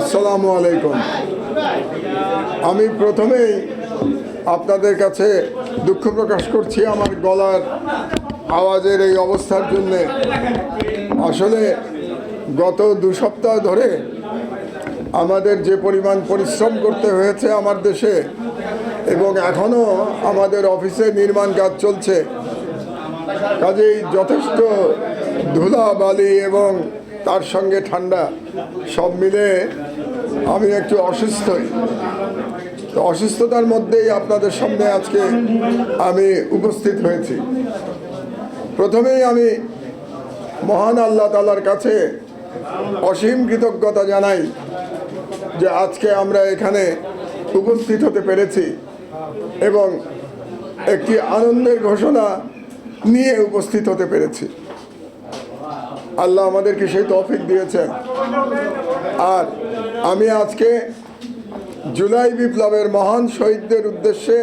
আসসালামু আলাইকুম। আমি প্রথমেই আপনাদের কাছে দুঃখ প্রকাশ করছি আমার গলার আওয়াজের এই অবস্থার জন্য। আসলে গত দু সপ্তাহ ধরে আমাদের যে পরিমাণ পরিশ্রম করতে হয়েছে আমার দেশে এবং এখনও আমাদের অফিসে নির্মাণ কাজ চলছে, কাজেই যথেষ্ট ধুলা বালি এবং তার সঙ্গে ঠান্ডা সব মিলে আমি একটু অসুস্থই। তো অসুস্থতার মধ্যেই আপনাদের সামনে আজকে আমি উপস্থিত হয়েছি। প্রথমেই আমি মহান আল্লাহ তালার কাছে অসীম কৃতজ্ঞতা জানাই যে আজকে আমরা এখানে উপস্থিত হতে পেরেছি এবং একটি আনন্দের ঘোষণা নিয়ে উপস্থিত হতে পেরেছি। আল্লাহ আমাদেরকে সেই তফিক দিয়েছেন। আর আমি আজকে জুলাই বিপ্লবের মহান শহীদদের উদ্দেশ্যে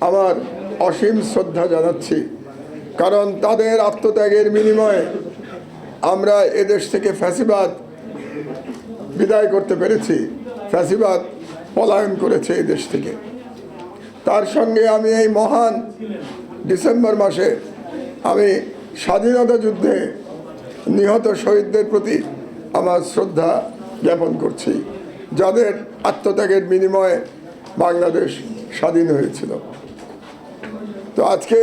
আমার অসীম শ্রদ্ধা জানাচ্ছি। কারণ তাদের আত্মত্যাগের বিনিময়ে আমরা এদেশ থেকে ফ্যাসিবাদ বিদায় করতে পেরেছি। ফ্যাসিবাদ পলায়ন করেছে এই দেশ থেকে। তার সঙ্গে আমি এই মহান ডিসেম্বর মাসে আমি স্বাধীনতা যুদ্ধে নিহত শহীদদের প্রতি আমার শ্রদ্ধা জ্ঞাপন করছি, যাদের আত্মত্যাগের বিনিময়ে বাংলাদেশ স্বাধীন হয়েছিল। তো আজকে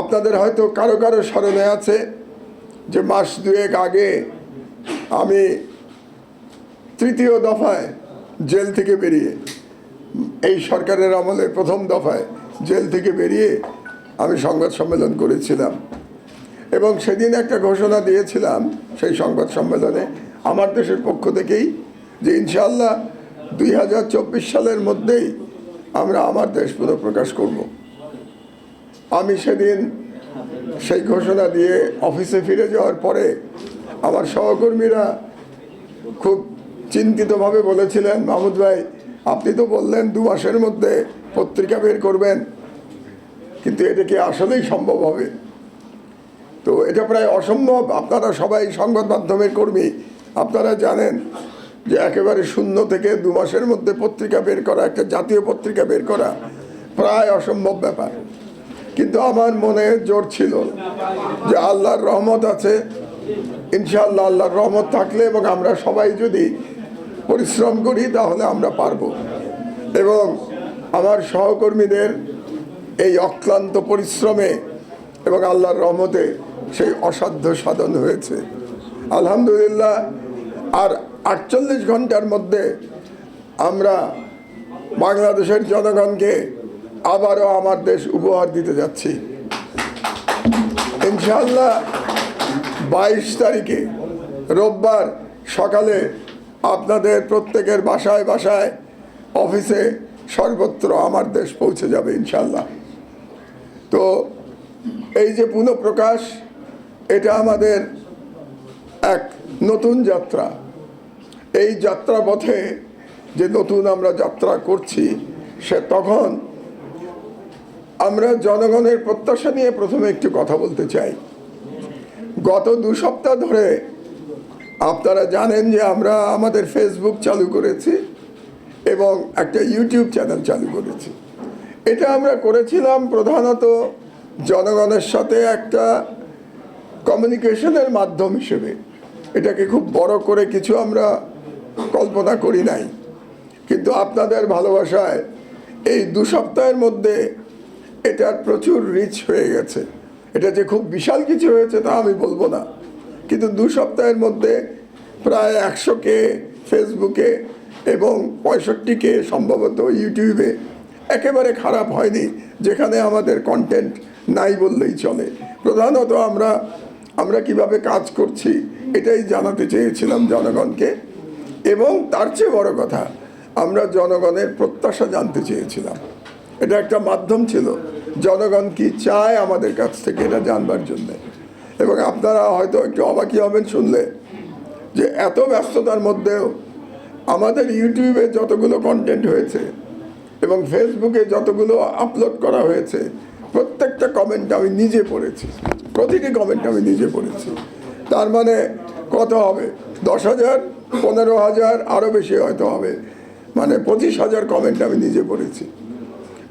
আপনাদের হয়তো কারও কারও স্মরণে আছে যে মাস দুয়েক আগে আমি তৃতীয় দফায় জেল থেকে বেরিয়ে, এই সরকারের আমলে প্রথম দফায় জেল থেকে বেরিয়ে আমি সংবাদ সম্মেলন করেছিলাম। এবং সেদিন একটা ঘোষণা দিয়েছিলাম সেই সংবাদ সম্মেলনে আমার দেশের পক্ষ থেকেই যে ইনশাল্লাহ দুই হাজার চব্বিশ সালের মধ্যেই আমরা আমার দেশ পুনঃপ্রকাশ করব। আমি সেদিন সেই ঘোষণা দিয়ে অফিসে ফিরে যাওয়ার পরে আমার সহকর্মীরা খুব চিন্তিতভাবে বলেছিলেন, মাহমুদ ভাই, আপনি তো বললেন দু মাসের মধ্যে পত্রিকা বের করবেন, কিন্তু এটা কি আসলেই সম্ভব হবে? তো এটা প্রায় অসম্ভব। আপনারা সবাই সংবাদ মাধ্যমের কর্মী। আপনারা জানেন যে একেবারে শূন্য থেকে দু মাসের মধ্যে পত্রিকা বের করা, একটা জাতীয় পত্রিকা বের করা প্রায় অসম্ভব ব্যাপার। কিন্তু আমার মনে জোর ছিল যে আল্লাহর রহমত আছে। ইনশাআল্লাহ আল্লাহর রহমত থাকলে এবং আমরা সবাই যদি পরিশ্রম করি, তাহলে আমরা পারব। এবং আমার সহকর্মীদের এই অক্লান্ত পরিশ্রমে এবং আল্লাহর রহমতে সেই অসাধ্য সাধন হয়েছে। আলহামদুলিল্লাহ, আর আটচল্লিশ ঘণ্টার মধ্যে আমরা বাংলাদেশের জনগণকে আবারও আমার দেশ উপহার দিতে যাচ্ছি। ইনশাল্লাহ বাইশ তারিখে রোববার সকালে আপনাদের প্রত্যেকের বাসায় বাসায় অফিসে সর্বত্র আমার দেশ পৌঁছে যাবে ইনশাল্লাহ তো এই যে পুনঃপ্রকাশ এটা আমাদের এক নতুন যাত্রা। এই যাত্রা পথে যে নতুন আমরা যাত্রা করছি, সে তখন আমরা জনগণের প্রত্যাশা নিয়ে প্রথমে একটু কথা বলতে চাই। গত দু সপ্তাহ ধরে আপনারা জানেন যে আমরা আমাদের ফেসবুক চালু করেছি এবং একটা ইউটিউব চ্যানেল চালু করেছি। এটা আমরা করেছিলাম প্রধানত জনগণের সাথে একটা কমিউনিকেশনের মাধ্যম হিসেবে। এটাকে খুব বড় করে কিছু আমরা কল্পনা করি নাই। কিন্তু আপনাদের ভালোবাসায় এই দু সপ্তাহের মধ্যে এটার প্রচুর রিচ হয়ে গেছে। এটা যে খুব বিশাল কিছু হয়েছে তা আমি বলব না। কিন্তু দু সপ্তাহের মধ্যে প্রায় একশোকে ফেসবুকে এবং পঁয়ষট্টিকে সম্ভবত ইউটিউবে একেবারে খারাপ হয়নি, যেখানে আমাদের কন্টেন্ট নাই বললেই চলে। প্রধানত আমরা আমরা কীভাবে কাজ করছি, এটাই জানাতে চেয়েছিলাম জনগণকে। এবং তার চেয়ে বড় কথা, আমরা জনগণের প্রত্যাশা জানতে চেয়েছিলাম। এটা একটা মাধ্যম ছিল। জনগণ কি চায় আমাদের কাছ থেকে এটা জানবার জন্যে? এবং আপনারা হয়তো একটু অবাকি হবেন শুনলে যে এত ব্যস্ততার মধ্যেও আমাদের ইউটিউবে যতগুলো কন্টেন্ট হয়েছে এবং ফেসবুকে যতগুলো আপলোড করা হয়েছে, প্রত্যেকটা কমেন্ট আমি নিজে পড়েছি। প্রতিটি কমেন্ট আমি নিজে পড়েছি। তার মানে কত হবে? দশ হাজার, পনেরো হাজার আরও বেশি হয়তো হবে। মানে পঁচিশ হাজার কমেন্ট আমি নিজে পড়েছি।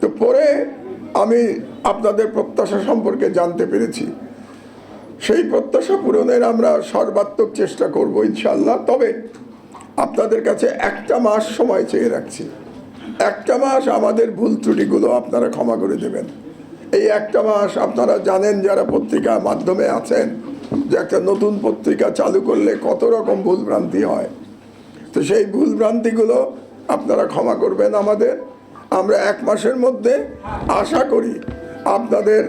তো পরে আমি আপনাদের প্রত্যাশা সম্পর্কে জানতে পেরেছি। সেই প্রত্যাশা পূরণের আমরা সর্বাত্মক চেষ্টা করব ইনশাল্লাহ তবে আপনাদের কাছে একটা মাস সময় চেয়ে রাখছি। একটা মাস আমাদের ভুল ত্রুটিগুলো আপনারা ক্ষমা করে দেবেন। এই একটা মাস আপনারা জানেন যারা পত্রিকা মাধ্যমে আছেন যে একটা নতুন পত্রিকা চালু করলে কত রকম ভুলভ্রান্তি হয়। তো সেই ভুলভ্রান্তিগুলো আপনারা ক্ষমা করবেন আমাদের। আমরা এক মাসের মধ্যে আশা করি আপনাদের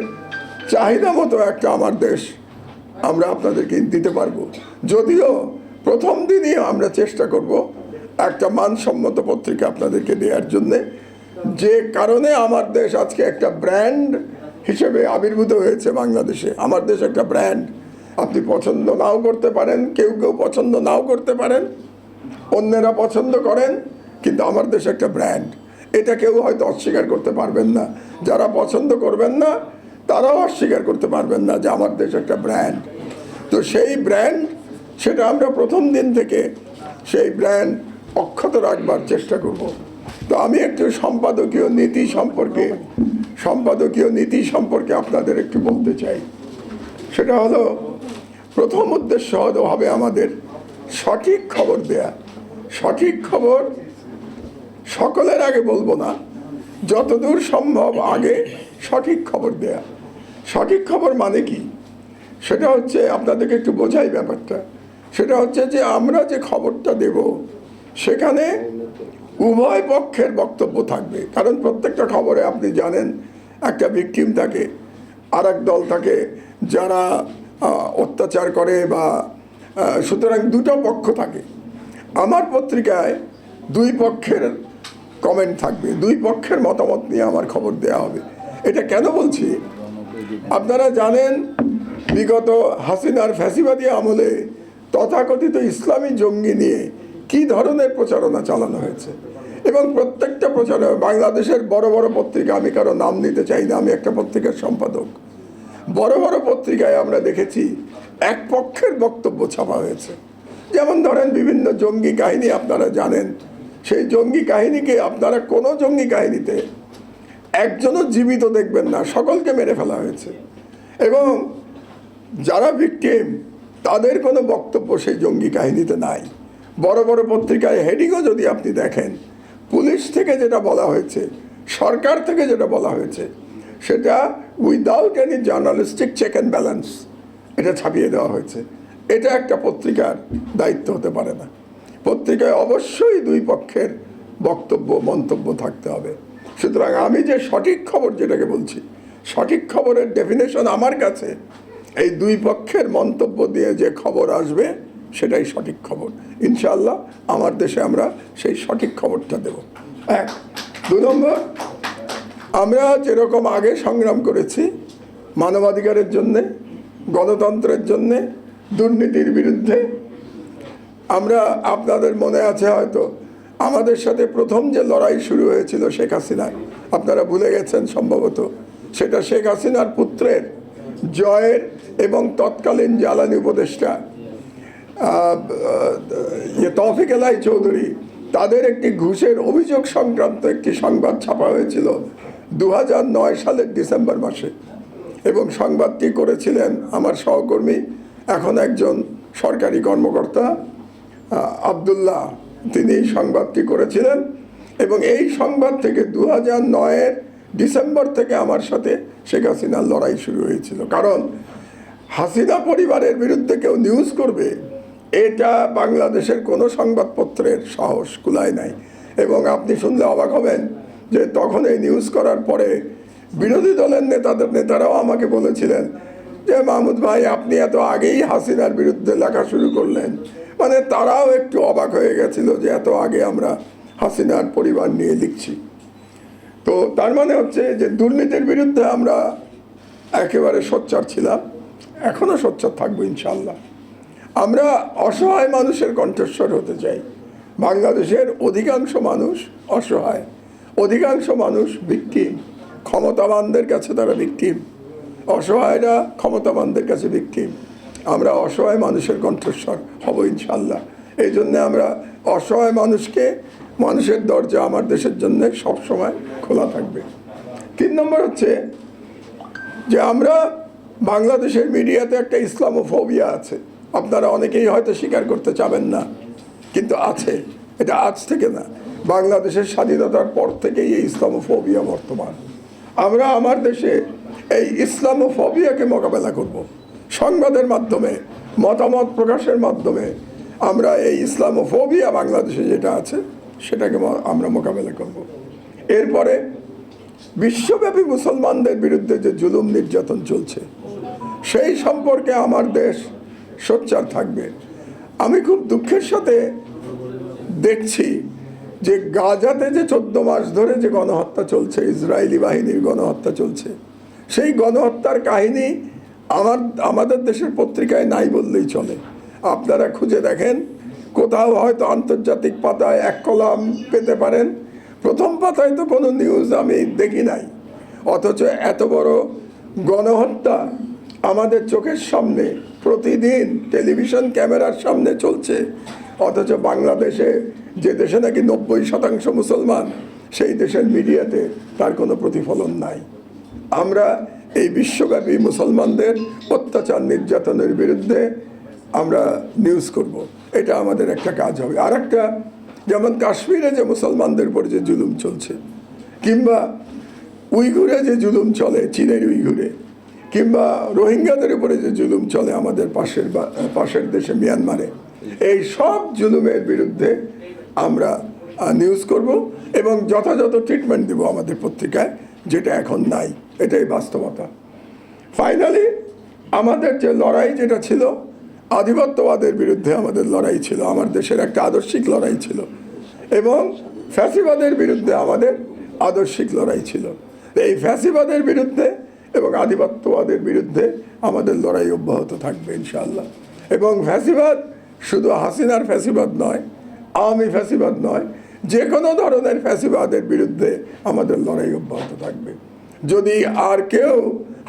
চাহিদা মতো একটা আমার দেশ আমরা আপনাদেরকে দিতে পারব। যদিও প্রথম দিনই আমরা চেষ্টা করব একটা মানসম্মত পত্রিকা আপনাদেরকে দেওয়ার জন্যে যে কারণে আমার দেশ আজকে একটা ব্র্যান্ড হিসেবে আবির্ভূত হয়েছে বাংলাদেশে। আমার দেশ একটা ব্র্যান্ড। আপনি পছন্দ নাও করতে পারেন, কেউ কেউ পছন্দ নাও করতে পারেন, অন্যেরা পছন্দ করেন, কিন্তু আমার দেশ একটা ব্র্যান্ড। এটা কেউ হয়তো অস্বীকার করতে পারবেন না। যারা পছন্দ করবেন না, তারাও অস্বীকার করতে পারবেন না যে আমার দেশ একটা ব্র্যান্ড। তো সেই ব্র্যান্ড, সেটা আমরা প্রথম দিন থেকে সেই ব্র্যান্ড অক্ষত রাখবার চেষ্টা করব। তো আমি একটু সম্পাদকীয় নীতি সম্পর্কে, সম্পাদকীয় নীতি সম্পর্কে আপনাদের একটু বলতে চাই। সেটা হলো, প্রথম উদ্দেশ্য হবে আমাদের সঠিক খবর দেয়া। সঠিক খবর সকলের আগে বলব না, যতদূর সম্ভব আগে সঠিক খবর দেয়া। সঠিক খবর মানে কি? সেটা হচ্ছে আপনাদেরকে একটু বোঝাই ব্যাপারটা। সেটা হচ্ছে যে আমরা যে খবরটা দেব, সেখানে উভয় পক্ষের বক্তব্য থাকবে। কারণ প্রত্যেকটা খবরে আপনি জানেন, একটা ভিকটিম থাকে আর এক দল থাকে, যারা অত্যাচার করে বা সুতরাং দুটো পক্ষ থাকে। আমার পত্রিকায় দুই পক্ষের কমেন্ট থাকবে, দুই পক্ষের মতামত নিয়ে আমার খবর দেওয়া হবে। এটা কেন বলছি? আপনারা জানেন, বিগত হাসিনার ফ্যাসিবাদী আমলে তথাকথিত ইসলামী জঙ্গি নিয়ে কি ধরনের প্রচারণা চালানো হয়েছে? এবং প্রত্যেকটা প্রচারণা, বাংলাদেশের বড় বড় পত্রিকা, আমি কারও নাম নিতে চাই না, আমি একটা পত্রিকার সম্পাদক। বড় বড় পত্রিকায় আমরা দেখেছি, এক পক্ষের বক্তব্য ছাপা হয়েছে। যেমন ধরেন বিভিন্ন জঙ্গি কাহিনী আপনারা জানেন, সেই জঙ্গি কাহিনীকে আপনারা কোনো জঙ্গি কাহিনীতে একজনও জীবিত দেখবেন না, সকলকে মেরে ফেলা হয়েছে। এবং যারা ভিক্টিম তাদের কোনো বক্তব্য সেই জঙ্গি কাহিনীতে নাই। বড় বড় পত্রিকায় হেডিংও যদি আপনি দেখেন, পুলিশ থেকে যেটা বলা হয়েছে, সরকার থেকে যেটা বলা হয়েছে, সেটা without any journalistic check and balance এটা ছাপিয়ে দেওয়া হয়েছে। এটা একটা পত্রিকার দায়িত্ব হতে পারে না। পত্রিকায় অবশ্যই দুই পক্ষের বক্তব্য, মন্তব্য থাকতে হবে। সুতরাং আমি যে সঠিক খবর যেটাকে বলছি, সঠিক খবরের ডেফিনেশন আমার কাছে, এই দুই পক্ষের মন্তব্য দিয়ে যে খবর আসবে সেটাই সঠিক খবর। ইনশাআল্লাহ আমার দেশে আমরা সেই সঠিক খবরটা দেব। এক, দু নম্বর, আমরা যেরকম আগে সংগ্রাম করেছি মানবাধিকারের জন্যে, গণতন্ত্রের জন্যে, দুর্নীতির বিরুদ্ধে, আমরা আপনাদের মনে আছে হয়তো, আমাদের সাথে প্রথম যে লড়াই শুরু হয়েছিল শেখ হাসিনায় আপনারা ভুলে গেছেন সম্ভবত, সেটা শেখ হাসিনার পুত্রের জয়ের এবং তৎকালীন জ্বালানি উপদেষ্টা তৌফিক এলাই চৌধুরী, তাদের একটি ঘুষের অভিযোগ সংক্রান্ত একটি সংবাদ ছাপা হয়েছিল দু সালের ডিসেম্বর মাসে। এবং সংবাদটি করেছিলেন আমার সহকর্মী, এখন একজন সরকারি কর্মকর্তা আবদুল্লাহ। তিনি সংবাদটি করেছিলেন এবং এই সংবাদ থেকে দু হাজার নয়ের ডিসেম্বর থেকে আমার সাথে শেখ হাসিনার লড়াই শুরু হয়েছিল। কারণ হাসিনা পরিবারের বিরুদ্ধে কেউ নিউজ করবে এটা বাংলাদেশের কোনো সংবাদপত্রের সাহস কুলায় নাই। এবং আপনি শুনলে অবাক হবেন যে তখন এই নিউজ করার পরে বিরোধী দলের নেতাদের নেতারাও আমাকে বলেছিলেন যে, মাহমুদ ভাই, আপনি এত আগেই হাসিনার বিরুদ্ধে লেখা শুরু করলেন। মানে তারাও একটু অবাক হয়ে গেছিল যে, এত আগে আমরা হাসিনার পরিবার নিয়ে লিখছি। তো তার মানে হচ্ছে যে, দুর্নীতির বিরুদ্ধে আমরা একেবারে সোচ্চার ছিলাম। এখনও সোচ্চার থাকব ইনশাল্লাহ আমরা অসহায় মানুষের কণ্ঠস্বর হতে চাই। বাংলাদেশের অধিকাংশ মানুষ অসহায়। অধিকাংশ মানুষ ভিকটিম ক্ষমতাবানদের কাছে তারা ভিকটিম অসহায়রা ক্ষমতাবানদের কাছে ভিকটিম আমরা অসহায় মানুষের কণ্ঠস্বর হব ইনশাল্লাহ এই জন্যে আমরা অসহায় মানুষকে মানুষের দরজা আমার দেশের জন্য সবসময় খোলা থাকবে। তিন নম্বর হচ্ছে যে আমরা বাংলাদেশের মিডিয়াতে একটা ইসলামোফোবিয়া আছে। আপনারা অনেকেই হয়তো স্বীকার করতে চাবেন না, কিন্তু আছে, এটা আজ থেকে না। বাংলাদেশের স্বাধীনতার পর থেকেই এই ইসলামোফোবিয়া বর্তমান। আমরা আমার দেশে এই ইসলামোফোবিয়াকে মোকাবেলা করব। সংবাদের মাধ্যমে, মতামত প্রকাশের মাধ্যমে আমরা এই ইসলামোফোবিয়া বাংলাদেশে যেটা আছে, সেটাকে আমরা মোকাবেলা করব। এরপরে বিশ্বব্যাপী মুসলমানদের বিরুদ্ধে যে জুলুম নির্যাতন চলছে, সেই সম্পর্কে আমার দেশ সোচ্চার থাকবে। আমি খুব দুঃখের সাথে দেখছি যে গাজাতে যে চোদ্দ মাস ধরে যে গণহত্যা চলছে, ইসরায়েলি বাহিনীর গণহত্যা চলছে, সেই গণহত্যার কাহিনী আমার, আমাদের দেশের পত্রিকায় নাই বললেই চলে। আপনারা খুঁজে দেখেন, কোথাও হয়তো আন্তর্জাতিক পাতায় এক কলাম পেতে পারেন। প্রথম পাতায় তো কোনো নিউজ আমি দেখি নাই। অথচ এত বড় গণহত্যা আমাদের চোখের সামনে প্রতিদিন টেলিভিশন ক্যামেরার সামনে চলছে। অথচ বাংলাদেশে যে দেশে নাকি নব্বই শতাংশ মুসলমান, সেই দেশের মিডিয়াতে তার কোনো প্রতিফলন নাই। আমরা এই বিশ্বব্যাপী মুসলমানদের অত্যাচার নির্যাতনের বিরুদ্ধে আমরা নিউজ করব। এটা আমাদের একটা কাজ হবে। আর একটা যেমন কাশ্মীরে যে মুসলমানদের উপর যে জুলুম চলছে, কিংবা উইঘুরে যে জুলুম চলে, চীনের উইঘুরে কিংবা রোহিঙ্গাদের উপরে যে জুলুম চলে আমাদের পাশের পাশের দেশে মিয়ানমারে। এই সব জুলুমের বিরুদ্ধে আমরা নিউজ করব এবং যথাযথ ট্রিটমেন্ট দেব আমাদের পত্রিকায়, যেটা এখন নাই। এটাই বাস্তবতা। ফাইনালি আমাদের যে লড়াই যেটা ছিল, আধিপত্যবাদের বিরুদ্ধে আমাদের লড়াই ছিল। আমার দেশের একটা আদর্শিক লড়াই ছিল। এবং ফ্যাসিবাদের বিরুদ্ধে আমাদের আদর্শিক লড়াই ছিল। এই ফ্যাসিবাদের বিরুদ্ধে এবং আধিপত্যবাদের বিরুদ্ধে আমাদের লড়াই অব্যাহত থাকবে, ইনশাআল্লাহ। এবং ফ্যাসিবাদ শুধু হাসিনার ফ্যাসিবাদ নয়, আওয়ামী ফ্যাসিবাদ নয় যে কোনো ধরনের ফ্যাসিবাদের বিরুদ্ধে আমাদের লড়াই অব্যাহত থাকবে। যদি আর কেউ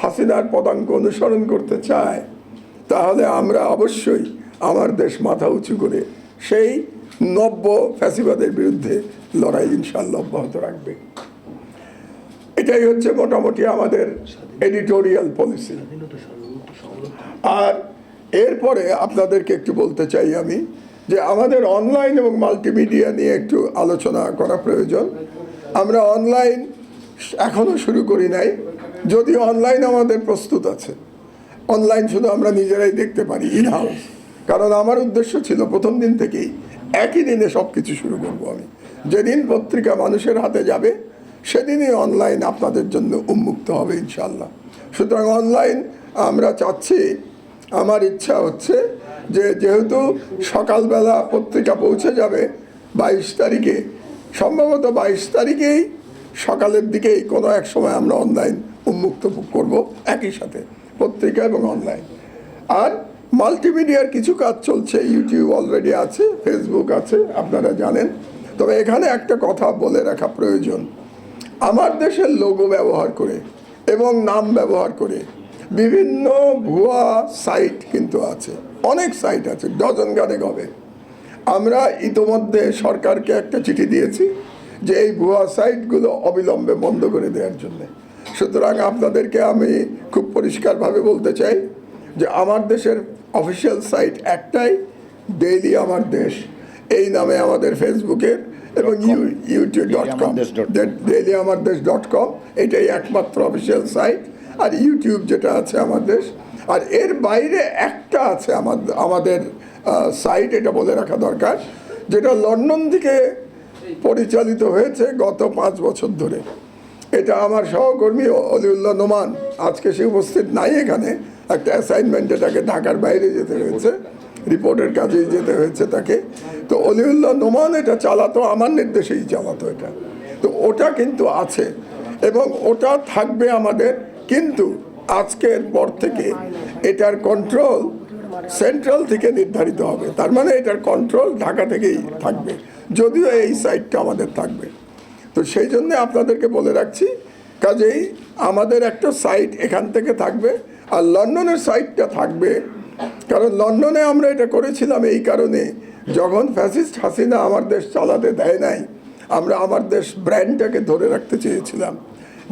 হাসিনার পদাঙ্ক অনুসরণ করতে চায়, তাহলে আমরা অবশ্যই আমার দেশ মাথা উঁচু করে সেই নব্য ফ্যাসিবাদের বিরুদ্ধে লড়াই ইনশাল্লাহ অব্যাহত রাখবে। এটাই হচ্ছে মোটামুটি আমাদের এডিটোরিয়াল পলিসি আর এরপরে আপনাদেরকে একটু বলতে চাই আমি যে আমাদের অনলাইন এবং মাল্টিমিডিয়া নিয়ে একটু আলোচনা করা প্রয়োজন। আমরা অনলাইন এখনও শুরু করি নাই, যদিও অনলাইন আমাদের প্রস্তুত আছে। অনলাইন শুধু আমরা নিজেরাই দেখতে পারি ইন হাউস কারণ আমার উদ্দেশ্য ছিল প্রথম দিন থেকেই একই দিনে সব কিছু শুরু করব আমি। যেদিন পত্রিকা মানুষের হাতে যাবে সেদিনই অনলাইন আপনাদের জন্য উন্মুক্ত হবে ইনশাল্লাহ সুতরাং অনলাইন আমরা চাচ্ছি, আমার ইচ্ছা হচ্ছে যে যেহেতু সকালবেলা পত্রিকা পৌঁছে যাবে বাইশ তারিখে, সম্ভবত বাইশ তারিখেই সকালের দিকেই কোনো এক সময় আমরা অনলাইন উন্মুক্ত করব একই সাথে, পত্রিকা এবং অনলাইন আর মাল্টিমিডিয়ার কিছু কাজ চলছে ইউটিউব অলরেডি আছে ফেসবুক আছে, আপনারা জানেন। তবে এখানে একটা কথা বলে রাখা প্রয়োজন। আমার দেশের লোগো ব্যবহার করে এবং নাম ব্যবহার করে বিভিন্ন ভুয়া সাইট কিন্তু আছে। অনেক সাইট আছে, ডজন গানেক হবে। আমরা ইতোমধ্যে সরকারকে একটা চিঠি দিয়েছি যে এই ভুয়া সাইটগুলো অবিলম্বে বন্ধ করে দেওয়ার জন্য। সুতরাং আপনাদেরকে আমি খুব পরিষ্কারভাবে বলতে চাই যে আমার দেশের অফিসিয়াল সাইট একটাই ডেইলি আমার দেশ এই নামে আমাদের ফেসবুকের এবং ইউটিউব ডট কম ডেইলি আমার দেশ ডট কম এটাই একমাত্র অফিসিয়াল সাইট আর ইউটিউব যেটা আছে আমার দেশ আর এর বাইরে একটা আছে আমাদের আমাদের সাইট এটা বলে রাখা দরকার যেটা লন্ডন থেকে পরিচালিত হয়েছে গত পাঁচ বছর ধরে। এটা আমার সহকর্মী অলিউল্লাহ নোমান আজকে সে উপস্থিত নাই এখানে একটা অ্যাসাইনমেন্ট এটাকে ঢাকার বাইরে যেতে হয়েছে। রিপোর্টের কাজে যেতে হয়েছে তাকে। তো অলিউল্লাহ নোমান এটা চালাতো, আমার নির্দেশেই চালাতো এটা। তো ওটা কিন্তু আছে এবং ওটা থাকবে আমাদের, কিন্তু আজকের পর থেকে এটার কন্ট্রোল সেন্ট্রাল থেকে নির্ধারিত হবে। তার মানে এটার কন্ট্রোল ঢাকা থেকেই থাকবে, যদিও এই সাইটটা আমাদের থাকবে। তো সেই জন্য আপনাদেরকে বলে রাখছি, কাজেই আমাদের একটা সাইট এখান থেকে থাকবে, আর লন্ডনের সাইটটা থাকবে কারণ লন্ডনে আমরা এটা করেছিলাম এই কারণে। যখন ফ্যাসিস্ট হাসিনা আমার দেশ চালাতে দেয় নাই, আমরা আমার দেশ ব্র্যান্ডটাকে ধরে রাখতে চেয়েছিলাম,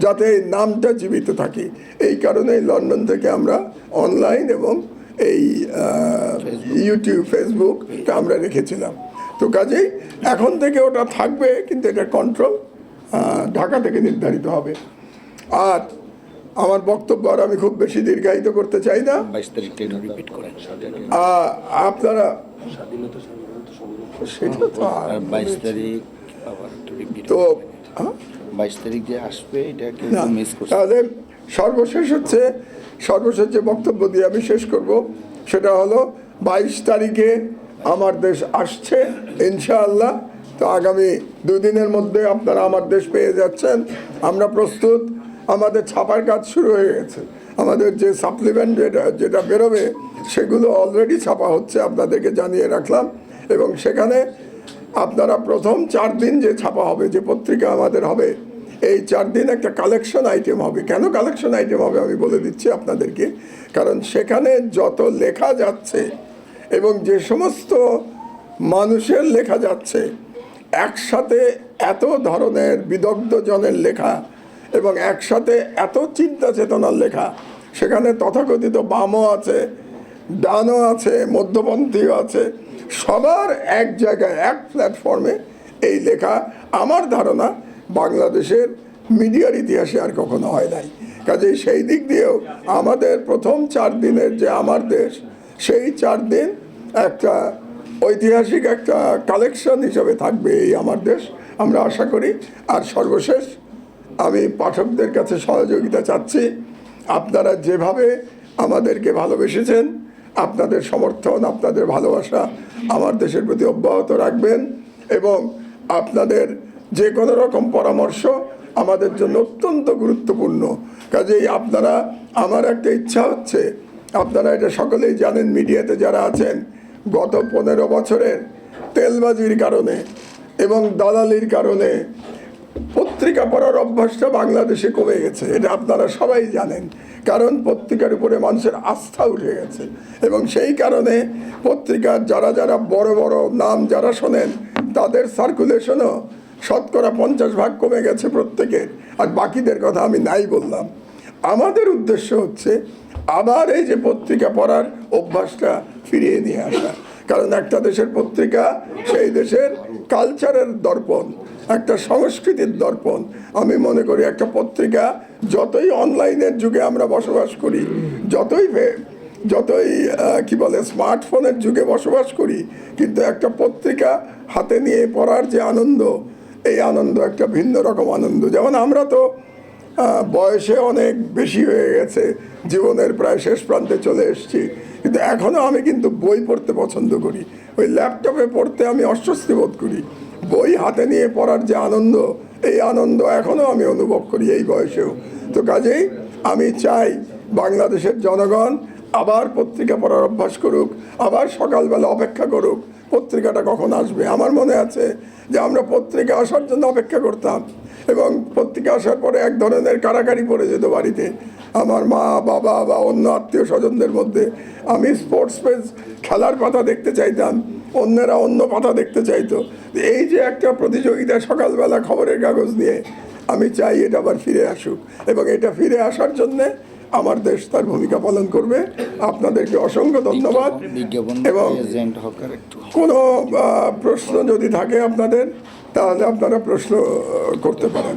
যাতে এই নামটা জীবিত থাকে। এই কারণেই লন্ডন থেকে আমরা অনলাইন এবং এই ইউটিউব ফেসবুকটা আমরা রেখেছিলাম। তো কাজেই এখন থেকে ওটা থাকবে, কিন্তু এটা কন্ট্রোল ঢাকা থেকে নির্ধারিত হবে। আর আমার বক্তব্য আর আমি খুব বেশি দীর্ঘায়িত করতে চাই না। আপনারা সেটা তো বাইশ তারিখ আবার একটু রিপিট তো হ্যাঁ? বাইশ তারিখ যে আসবে এটা মিস তাহলে সর্বশেষ হচ্ছে সর্বশেষ যে বক্তব্য দিয়ে আমি শেষ করব সেটা হলো বাইশ তারিখে আমার দেশ আসছে ইনশাআল্লাহ। তো আগামী দুদিনের মধ্যে আপনারা আমার দেশ পেয়ে যাচ্ছেন। আমরা প্রস্তুত। আমাদের ছাপার কাজ শুরু হয়ে গেছে। আমাদের যে সাপ্লিমেন্ট যেটা যেটা বেরোবে, সেগুলো অলরেডি ছাপা হচ্ছে, আপনাদেরকে জানিয়ে রাখলাম। এবং সেখানে আপনারা প্রথম চার দিন যে ছাপা হবে, যে পত্রিকা আমাদের হবে, এই চার দিন একটা কালেকশন আইটেম হবে। কেন কালেকশন আইটেম হবে আমি বলে দিচ্ছি আপনাদেরকে? কারণ সেখানে যত লেখা যাচ্ছে এবং যে সমস্ত মানুষের লেখা যাচ্ছে, একসাথে এত ধরনের বিদগ্ধজনের লেখা এবং একসাথে এত চিন্তা চেতনার লেখা। সেখানে তথাকথিত বামও আছে, ডানও আছে, মধ্যপন্থীও আছে। সবার এক জায়গায়, এক প্ল্যাটফর্মে এই লেখা আমার ধারণা বাংলাদেশের মিডিয়ার ইতিহাসে আর কখনো হয় নাই। কাজেই সেই দিক দিয়েও আমাদের প্রথম চার দিনের যে আমার দেশ, সেই চার দিন একটা ঐতিহাসিক একটা কালেকশন হিসেবে থাকবে এই আমার দেশ। আমরা আশা করি আর সর্বশেষ আমি পাঠকদের কাছে সহযোগিতা চাচ্ছি। আপনারা যেভাবে আমাদেরকে ভালোবেসেছেন, আপনাদের সমর্থন, আপনাদের ভালোবাসা আমার দেশের প্রতি অব্যাহত রাখবেন এবং আপনাদের যে কোনো রকম পরামর্শ আমাদের জন্য অত্যন্ত গুরুত্বপূর্ণ। কাজেই আপনারা, আমার একটা ইচ্ছা হচ্ছে, আপনারা এটা সকলেই জানেন, মিডিয়াতে যারা আছেন, গত পনেরো বছরের তেলবাজির কারণে এবং দালালির কারণে পত্রিকা পড়ার অভ্যাসটা বাংলাদেশে কমে গেছে, এটা আপনারা সবাই জানেন। কারণ পত্রিকার উপরে মানুষের আস্থা উঠে গেছে। এবং সেই কারণে পত্রিকার যারা যারা বড় বড় নাম যারা শোনেন, তাদের সার্কুলেশনও শতকরা পঞ্চাশ ভাগ কমে গেছে প্রত্যেকের। আর বাকিদের কথা আমি নাই বললাম। আমাদের উদ্দেশ্য হচ্ছে আবার এই যে পত্রিকা পড়ার অভ্যাসটা ফিরিয়ে নিয়ে আসা। কারণ একটা দেশের পত্রিকা, সেই দেশের কালচারের দর্পণ, একটা সংস্কৃতির দর্পণ। আমি মনে করি একটা পত্রিকা যতই অনলাইনের যুগে আমরা বসবাস করি, যতই যতই কি বলে স্মার্টফোনের যুগে বসবাস করি, কিন্তু একটা পত্রিকা হাতে নিয়ে পড়ার যে আনন্দ, এই আনন্দ একটা ভিন্ন রকম আনন্দ। যেমন আমরা তো বয়সে অনেক বেশি হয়ে গেছে। জীবনের প্রায় শেষ প্রান্তে চলে এসেছি। কিন্তু এখনও আমি কিন্তু বই পড়তে পছন্দ করি। ওই ল্যাপটপে পড়তে আমি অস্বস্তি বোধ করি। বই হাতে নিয়ে পড়ার যে আনন্দ, এই আনন্দ এখনও আমি অনুভব করি এই বয়সেও। তো কাজেই আমি চাই বাংলাদেশের জনগণ আবার পত্রিকা পড়ার অভ্যাস করুক, আবার সকালবেলা অপেক্ষা করুক। পত্রিকাটা কখন আসবে? আমার মনে আছে যে আমরা পত্রিকা আসার জন্য অপেক্ষা করতাম। এবং পত্রিকা আসার পরে এক ধরনের কারাকারি পড়ে যেত বাড়িতে। আমার মা বাবা বা অন্য আত্মীয় স্বজনদের মধ্যে। আমি স্পোর্টস পেজ খেলার পাতা দেখতে চাইতাম অন্যেরা অন্য পাতা দেখতে চাইতো। এই যে একটা প্রতিযোগিতা সকালবেলা খবরের কাগজ নিয়ে আমি চাই এটা আবার ফিরে আসুক। এবং এটা ফিরে আসার জন্যে আমার দেশ তার ভূমিকা পালন করবে। আপনাদেরকে অসংখ্য ধন্যবাদ। এবং কোনো প্রশ্ন যদি থাকে আপনাদের তাহলে আপনারা প্রশ্ন করতে পারেন।